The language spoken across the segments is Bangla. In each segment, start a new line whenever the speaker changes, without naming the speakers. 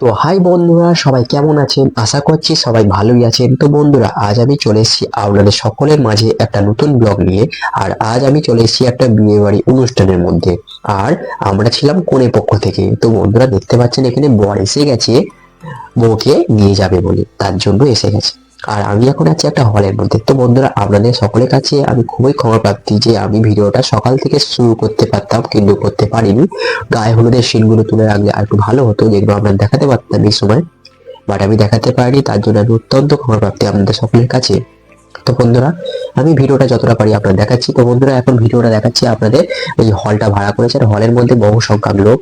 তো হাই বন্ধুরা, সবাই কেমন আছেন? আশা করছি সবাই ভালোই আছেন। তো বন্ধুরা, আজ আমি চলে এসেছি আপনাদের সকলের মাঝে একটা নতুন ব্লগ নিয়ে, আর আজ আমি চলে এসেছি একটা বিয়ে বাড়ি অনুষ্ঠানের মধ্যে। আর আমরা ছিলাম কোনে পক্ষ থেকে। তো বন্ধুরা, দেখতে পাচ্ছেন এখানে বর এসে গেছে, বউকে নিয়ে যাবে বলে। তার জন্য এসে গেছে। আর আমি এখন আছি একটা হলের মধ্যে। তো বন্ধুরা, আপনাদের সকলের কাছে আমি খুবই ক্ষমা প্রার্থী যে আমি ভিডিওটা সকাল থেকে শুরু করতে পারতাম কিন্তু করতে পারিনি। গায়ে হলুদের সিনগুলো তুলে রাখলে আর একটু ভালো হতো, যেগুলো আপনার দেখাতে পারতাম এই সময়। বাট আমি দেখাতে পারিনি, তার জন্য আমি অত্যন্ত ক্ষমা প্রার্থী আপনাদের সকলের কাছে। তো বন্ধুরা, আমি ভিডিওটা যতটা পারি আপনার দেখাচ্ছি। তো বন্ধুরা, এখন ভিডিওটা দেখাচ্ছি আপনাদের ওই হলটা ভাড়া করেছে। আর হলের মধ্যে বহু সংখ্যক লোক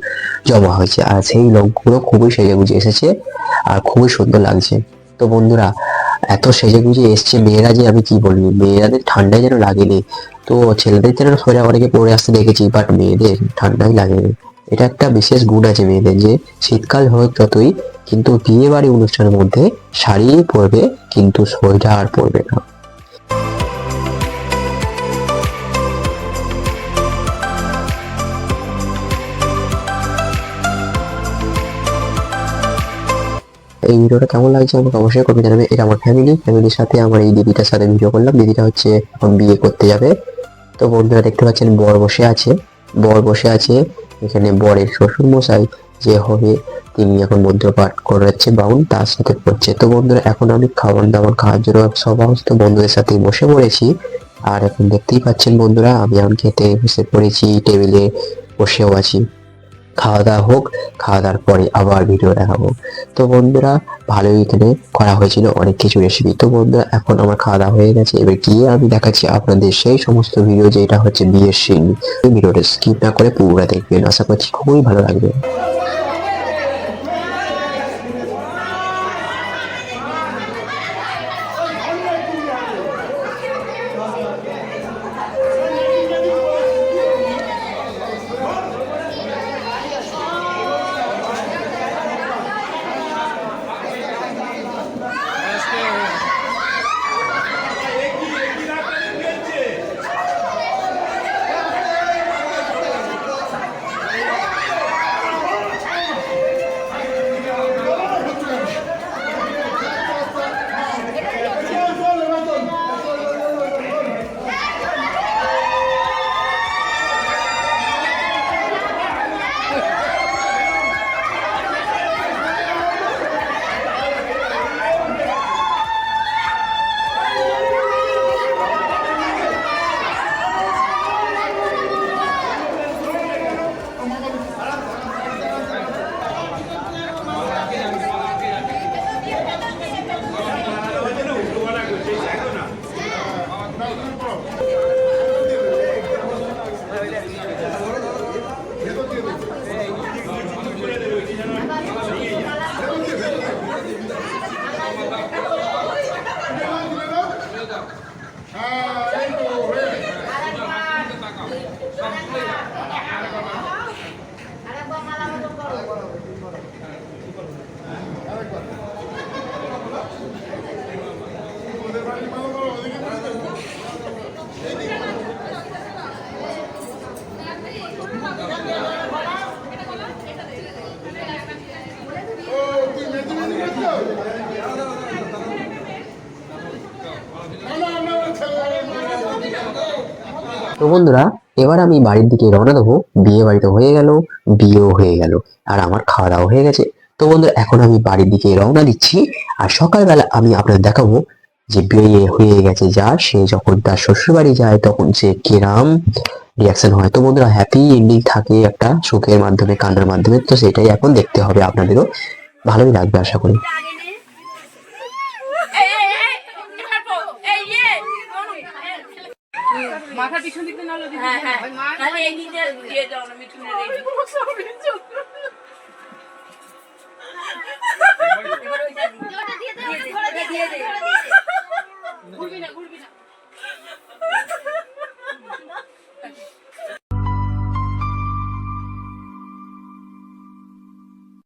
জমা হয়েছে। আর সেই লোকগুলো খুবই সেজে গুজে এসেছে। আর খুবই সুন্দর লাগছে। তো বন্ধুরা এত সেজে গুজে এসছে মেয়েরা যে আমি কি বলবি? মেয়েরাদের ঠান্ডায় যেন লাগেনি। তো ছেলেদের যেন সোজা অনেকে পড়ে আসতে দেখেছি বাট মেয়েদের ঠান্ডাই লাগেনি। এটা একটা বিশেষ গুণ আছে মেয়েদের যে, শীতকাল হোক যতই কিন্তু বিয়ে বাড়ি অনুষ্ঠানের মধ্যে শাড়ি পরবে, কিন্তু সোয়েটার পরবে না। এই ভিডিওটা কেমন লাগছে আমাকে অবশ্যই কমেন্ট জানাবে। এটা আমার ফ্যামিলি ফ্যামিলির সাথে আমার এই দিদিটার সাথে ভিডিও করলাম। দিদিটা হচ্ছে এখন বিয়ে করতে যাবে। তো বন্ধুরা, দেখতে পাচ্ছেন, বর বসে আছে। বর বসে আছে, এখানে বরের শ্বশুর মশাই যে হবে, তিনি এখন মধ্যপাঠ করাচ্ছে বাউন তার সাথে করছে তো বন্ধুরা, এখন আমি খাবার দাবার খাওয়ার জন্য সমস্ত বন্ধুদের সাথে বসে পড়েছি। আর এখন দেখতেই পাচ্ছেন বন্ধুরা, আমি এখন খেতে বসে পড়েছি, টেবিলে বসেও আছি। খাওয়া দাওয়া হোক খাওয়া দাওয়ার পরে আবার ভিডিও দেখাবো। তো বন্ধুরা, ভালোই এখানে করা হয়েছিল অনেক কিছু রেসিপি তো বন্ধুরা, এখন আমার খাওয়া দাওয়া হয়ে গেছে। এবার গিয়ে আমি দেখাচ্ছি আপনাদের সেই সমস্ত ভিডিও যেটা হচ্ছে বিয়ের সিন। ভিডিওটা স্কিপ না করে পুরোটা দেখবেন। আশা করছি খুবই ভালো লাগবে। Amen. তো বন্ধুরা, এবার আমি বাড়ির দিকে রওনা দেবো। বিয়ে বাড়িতে হয়ে গেল, বিয়েও হয়ে গেল, আর আমার খাওয়া দাওয়া হয়ে গেছে। তো বন্ধুরা, এখন আমি বাড়ির দিকে রওনা দিচ্ছি, আর সকালবেলা আমি আপনাদের দেখাবো যে বিয়ে হয়ে গেছে যা, সে যখন তার শ্বশুর বাড়ি যায়, তখন সে কিরাম রিয়াকশন হয়। তো বন্ধুরা হ্যাপি এন্ডিং থাকে একটা সুখের মাধ্যমে, কান্নার মাধ্যমে, তো সেটাই এখন দেখতে হবে আপনাদেরও। ভালোই লাগবে আশা করি
এই এই এই ছাড়বো এই ইয়ে
মাথার পিছন দিকে নাহলে দিদি
হ্যাঁ হ্যাঁ তাহলে এই দিকে দিয়ে দাও না মিঠুনের এই। এবার দে, দিয়ে দে, দিয়ে দে। ঘুরবি না ঘুরবি না